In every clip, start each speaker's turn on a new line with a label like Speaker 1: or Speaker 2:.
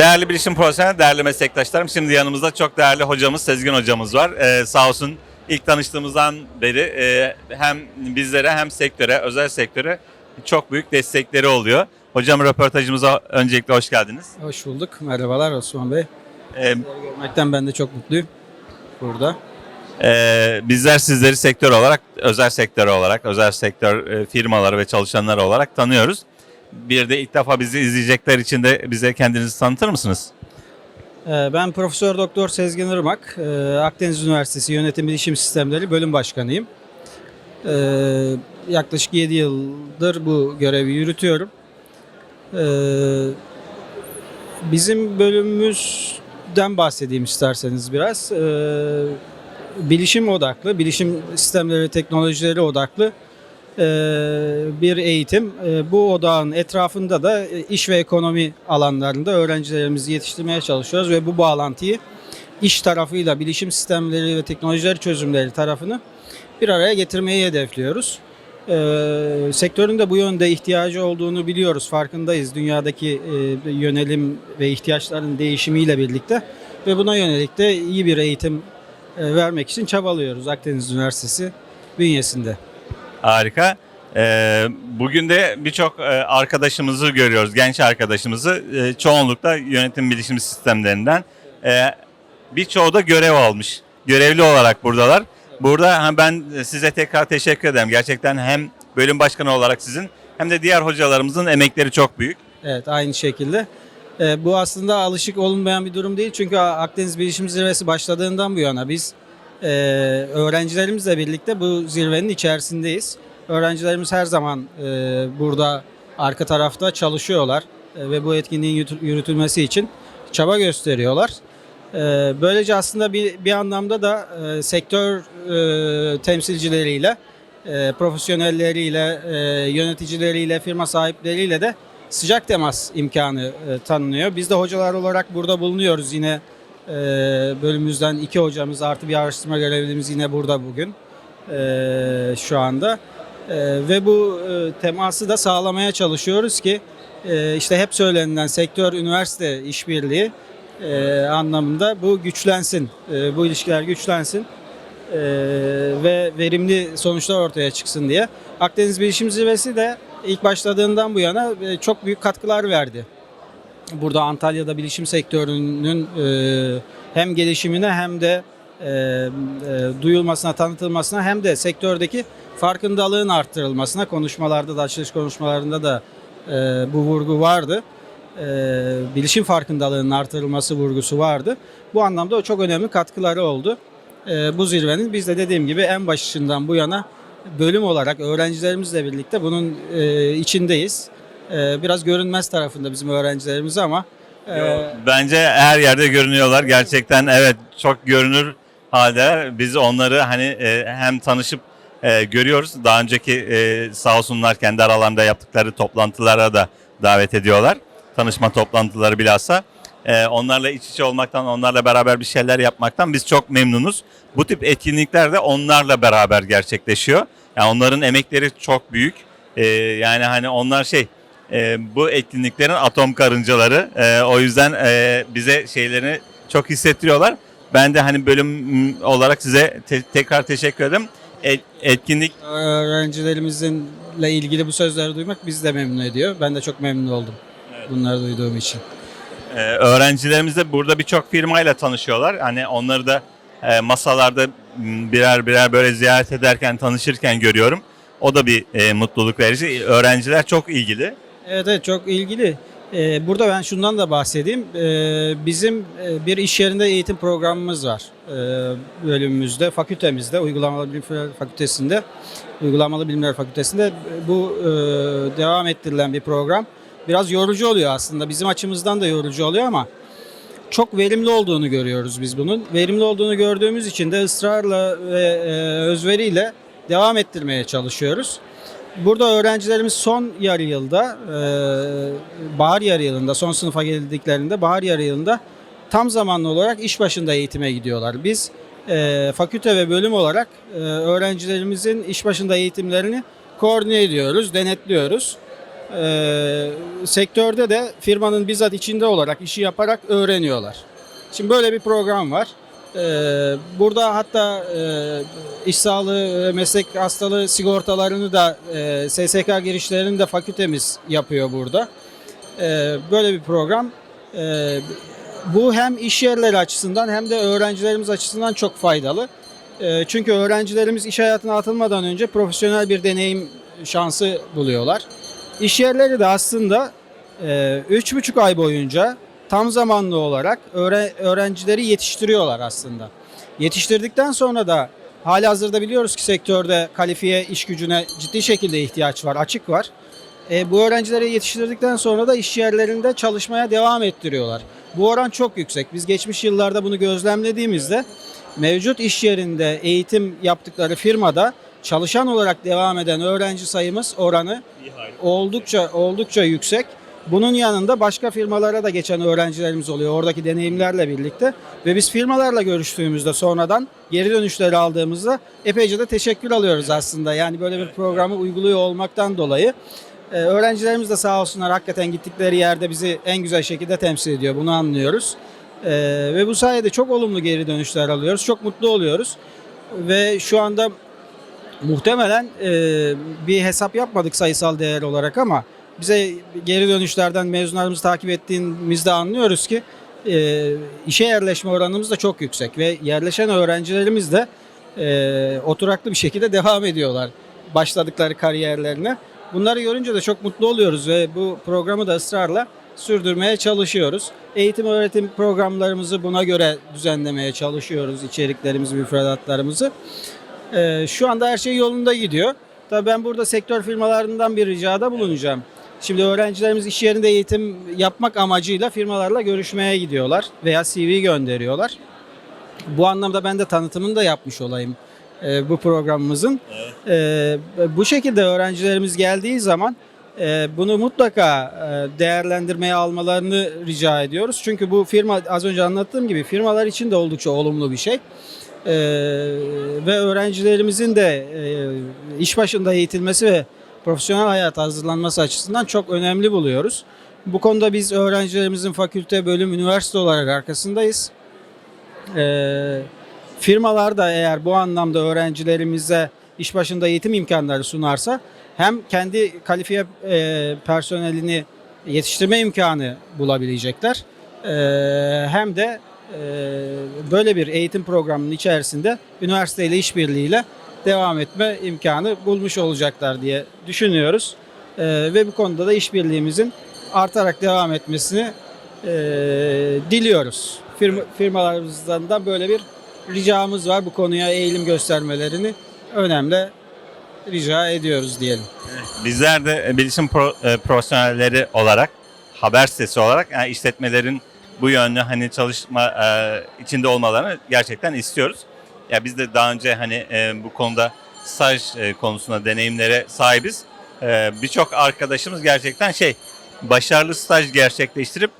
Speaker 1: Değerli bilişim profesyonel, değerli meslektaşlarım. Şimdi yanımızda çok değerli hocamız, Sezgin hocamız var. Ee, sağ olsun ilk tanıştığımızdan beri e, hem bizlere hem sektöre, özel sektöre çok büyük destekleri oluyor. Hocam röportajımıza öncelikle hoş geldiniz.
Speaker 2: Hoş bulduk. Merhabalar Osman Bey.
Speaker 1: Ee,
Speaker 2: Görmekten ben de çok mutluyum burada.
Speaker 1: e, bizler sizleri sektör olarak, özel sektör olarak, özel sektör e, firmaları ve çalışanları olarak tanıyoruz. Bir de ilk defa bizi izleyecekler için de bize kendinizi tanıtır mısınız?
Speaker 2: Ee, Ben Profesör Doktor Sezgin Irmak, ee, Akdeniz Üniversitesi Yönetim Bilişim Sistemleri Bölüm Başkanıyım. Ee, Yaklaşık 7 yıldır bu görevi yürütüyorum. Bizim bölümümüzden bahsedeyim isterseniz biraz. Bilişim odaklı, bilişim sistemleri ve teknolojileri odaklı bir eğitim. E, Bu odağın etrafında da e, iş ve ekonomi alanlarında öğrencilerimizi yetiştirmeye çalışıyoruz ve bu bağlantıyı iş tarafıyla bilişim sistemleri ve teknolojiler çözümleri tarafını bir araya getirmeyi hedefliyoruz. E, sektörün de bu yönde ihtiyacı olduğunu biliyoruz, farkındayız. Dünyadaki e, yönelim ve ihtiyaçların değişimiyle birlikte ve buna yönelik de iyi bir eğitim e, vermek için çabalıyoruz Akdeniz Üniversitesi bünyesinde.
Speaker 1: Harika. Ee, bugün de birçok e, arkadaşımızı görüyoruz, genç arkadaşımızı. E, çoğunlukla yönetim bilişim sistemlerinden. E, birçoğu da görev almış. Görevli olarak buradalar. Burada ben size tekrar teşekkür ederim. Gerçekten hem bölüm başkanı olarak sizin hem de diğer hocalarımızın emekleri çok büyük.
Speaker 2: Evet aynı şekilde. Ee, bu aslında alışık olunmayan bir durum değil. Çünkü Akdeniz Bilişim Zirvesi başladığından bu yana biz e, öğrencilerimizle birlikte bu zirvenin içerisindeyiz. Öğrencilerimiz her zaman e, burada arka tarafta çalışıyorlar e, ve bu etkinliğin yürütü- yürütülmesi için çaba gösteriyorlar. E, böylece aslında bir, bir anlamda da e, sektör e, temsilcileriyle, e, profesyonelleriyle, e, yöneticileriyle, firma sahipleriyle de sıcak temas imkanı e, tanınıyor. Biz de hocalar olarak burada bulunuyoruz yine e, bölümümüzden iki hocamız artı bir araştırma görevlimiz yine burada bugün e, şu anda. E, ve bu e, teması da sağlamaya çalışıyoruz ki e, işte hep söylenilen sektör üniversite işbirliği e, anlamında bu güçlensin, bu ilişkiler güçlensin ve verimli sonuçlar ortaya çıksın diye. Akdeniz Bilişim Zirvesi de ilk başladığından bu yana çok büyük katkılar verdi. Burada Antalya'da bilişim sektörünün e, hem gelişimine hem de e, e, duyulmasına, tanıtılmasına hem de sektördeki farkındalığın arttırılmasına konuşmalarda da açılış konuşmalarında da e, bu vurgu vardı. E, bilişim farkındalığının artırılması vurgusu vardı. Bu anlamda o çok önemli katkıları oldu. E, bu zirvenin biz de dediğim gibi en başından bu yana bölüm olarak öğrencilerimizle birlikte bunun e, içindeyiz. E, biraz görünmez tarafında bizim öğrencilerimiz ama e,
Speaker 1: Bence her yerde görünüyorlar. Gerçekten evet çok görünür halde biz onları hani e, hem tanışıp e, görüyoruz. Daha önceki e, sağ olsunlar kendi aralarında yaptıkları toplantılara da davet ediyorlar. Tanışma toplantıları bilhassa. E, onlarla iç içe olmaktan, onlarla beraber bir şeyler yapmaktan biz çok memnunuz. Bu tip etkinlikler de onlarla beraber gerçekleşiyor. Yani onların emekleri çok büyük. E, yani hani onlar şey e, bu etkinliklerin atom karıncaları. E, o yüzden e, bize şeylerini çok hissettiriyorlar. Ben de hani bölüm olarak size te- tekrar teşekkür ederim. Et- etkinlik
Speaker 2: öğrencilerimizle ilgili bu sözleri duymak bizi de memnun ediyor. Ben de çok memnun oldum bunları duyduğum için.
Speaker 1: e, öğrencilerimiz de burada birçok firmayla tanışıyorlar. Hani onları da e, masalarda birer birer böyle ziyaret ederken tanışırken görüyorum. O da bir e, mutluluk verici. Öğrenciler çok ilgili.
Speaker 2: Evet, evet çok ilgili. Ee, burada ben şundan da bahsedeyim. Ee, bizim e, bir iş yerinde eğitim programımız var. Ee, bölümümüzde, fakültemizde, Uygulamalı Bilimler Fakültesinde, Uygulamalı Bilimler Fakültesinde bu e, devam ettirilen bir program. Biraz yorucu oluyor aslında. Bizim açımızdan da yorucu oluyor ama çok verimli olduğunu görüyoruz biz bunun. Verimli olduğunu gördüğümüz için de ısrarla ve e, özveriyle devam ettirmeye çalışıyoruz. Burada öğrencilerimiz son yarı yılda, e, bahar yarı yılında, son sınıfa geldiklerinde bahar yarı yılında tam zamanlı olarak iş başında eğitime gidiyorlar. Biz e, fakülte ve bölüm olarak e, öğrencilerimizin iş başında eğitimlerini koordine ediyoruz, denetliyoruz. sektörde de firmanın bizzat içinde olarak işi yaparak öğreniyorlar. Şimdi böyle bir program var. E, burada hatta e, iş sağlığı, meslek hastalığı sigortalarını da e, SSK girişlerini de fakültemiz yapıyor burada. E, böyle bir program. E, bu hem iş yerleri açısından hem de öğrencilerimiz açısından çok faydalı. E, çünkü öğrencilerimiz iş hayatına atılmadan önce profesyonel bir deneyim şansı buluyorlar. İş yerleri de aslında e, üç buçuk ay boyunca tam zamanlı olarak öğre- öğrencileri yetiştiriyorlar aslında. Yetiştirdikten sonra da hali hazırda biliyoruz ki sektörde kalifiye iş gücüne ciddi şekilde ihtiyaç var, açık var. E, bu öğrencileri yetiştirdikten sonra da iş yerlerinde çalışmaya devam ettiriyorlar. Bu oran çok yüksek. Biz geçmiş yıllarda bunu gözlemlediğimizde mevcut iş yerinde eğitim yaptıkları firmada çalışan olarak devam eden öğrenci sayımız oranı oldukça oldukça yüksek. Bunun yanında başka firmalara da geçen öğrencilerimiz oluyor oradaki deneyimlerle birlikte ve biz firmalarla görüştüğümüzde sonradan geri dönüşleri aldığımızda epeyce de teşekkür alıyoruz aslında. Yani böyle bir programı uyguluyor olmaktan dolayı. Ee, öğrencilerimiz de sağ olsunlar hakikaten gittikleri yerde bizi en güzel şekilde temsil ediyor. Bunu anlıyoruz. Ee, ve bu sayede çok olumlu geri dönüşler alıyoruz. Çok mutlu oluyoruz. Ve şu anda muhtemelen e, bir hesap yapmadık sayısal değer olarak ama bize geri dönüşlerden mezunlarımızı takip ettiğimizde anlıyoruz ki e, işe yerleşme oranımız da çok yüksek ve yerleşen öğrencilerimiz de e, oturaklı bir şekilde devam ediyorlar başladıkları kariyerlerine. Bunları görünce de çok mutlu oluyoruz ve bu programı da ısrarla sürdürmeye çalışıyoruz. Eğitim öğretim programlarımızı buna göre düzenlemeye çalışıyoruz, içeriklerimizi, müfredatlarımızı. Ee, şu anda her şey yolunda gidiyor. Tabii ben burada sektör firmalarından bir ricada bulunacağım. Şimdi öğrencilerimiz iş yerinde eğitim yapmak amacıyla firmalarla görüşmeye gidiyorlar veya CV gönderiyorlar. Bu anlamda ben de tanıtımını da yapmış olayım e, bu programımızın. E, bu şekilde öğrencilerimiz geldiği zaman e, bunu mutlaka e, değerlendirmeye almalarını rica ediyoruz. Çünkü bu firma az önce anlattığım gibi firmalar için de oldukça olumlu bir şey. Ee, ve öğrencilerimizin de e, iş başında eğitilmesi ve profesyonel hayata hazırlanması açısından çok önemli buluyoruz. Bu konuda biz öğrencilerimizin fakülte, bölüm, üniversite olarak arkasındayız. Ee, firmalar da eğer bu anlamda öğrencilerimize iş başında eğitim imkanları sunarsa hem kendi kalifiye e, personelini yetiştirme imkanı bulabilecekler ee, hem de e, böyle bir eğitim programının içerisinde üniversiteyle işbirliğiyle devam etme imkanı bulmuş olacaklar diye düşünüyoruz. Ee, ve bu konuda da işbirliğimizin artarak devam etmesini e, diliyoruz. Firma, firmalarımızdan da böyle bir ricamız var. Bu konuya eğilim göstermelerini önemli rica ediyoruz diyelim.
Speaker 1: Bizler de e, bilişim pro- e, profesyonelleri olarak, haber sitesi olarak yani işletmelerin bu yönlü hani çalışma e, içinde olmalarını gerçekten istiyoruz. Ya biz de daha önce hani e, bu konuda staj e, konusunda deneyimlere sahibiz. E, Birçok arkadaşımız gerçekten şey başarılı staj gerçekleştirip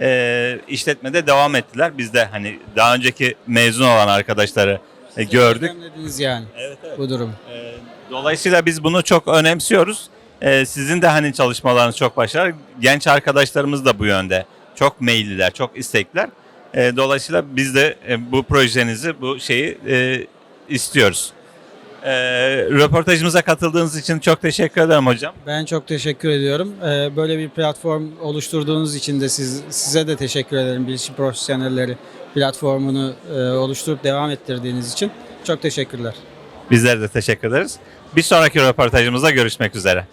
Speaker 1: e, işletmede devam ettiler. Biz de hani daha önceki mezun olan arkadaşları e, gördük.
Speaker 2: Gözlemlediniz yani
Speaker 1: Evet, evet.
Speaker 2: bu durum.
Speaker 1: Ee, Dolayısıyla biz bunu çok önemsiyoruz. Ee, Sizin de hani çalışmalarınız çok başarılı. Genç arkadaşlarımız da bu yönde. Çok meyilliler, çok istekliler. Ee, Dolayısıyla biz de e, bu projenizi, bu şeyi e, istiyoruz. Ee, Röportajımıza katıldığınız için çok teşekkür ederim hocam.
Speaker 2: Ben çok teşekkür ediyorum. Ee, Böyle bir platform oluşturduğunuz için de siz, size de teşekkür ederim. Bilişim Profesyonelleri platformunu e, oluşturup devam ettirdiğiniz için çok teşekkürler.
Speaker 1: Bizler de teşekkür ederiz. Bir sonraki röportajımızda görüşmek üzere.